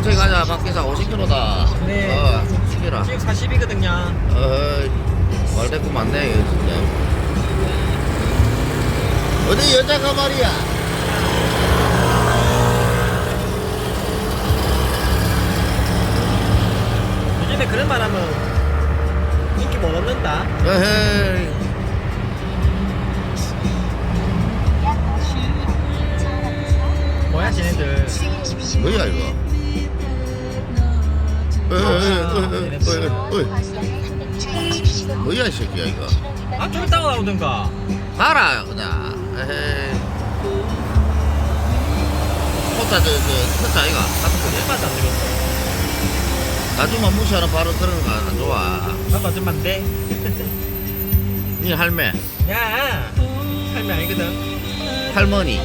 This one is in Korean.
40km다. 네. 어, 시계라. 지금 40이거든요. 어, 말대꾸 많네, 이거 진짜. 어디 여자가 말이야. 요즘에 그런 말 하면 인기 못 얻는다. 에헤이. 뭐야, 쟤네들. 뭐야, 이거. 뭐야, 이 새끼야, 이거. 아, 좀 이따가 나오든가. 가라, 그냥. 에헤이. 호타, 저, 저, 터자, 이가 같은 거지. 얼마도 안 되겠어. 나중만 무시하는 바로 그런 거 안 좋아. 아빠 좀안 돼. 니 할매, 야, 할매 알거든. 할머니.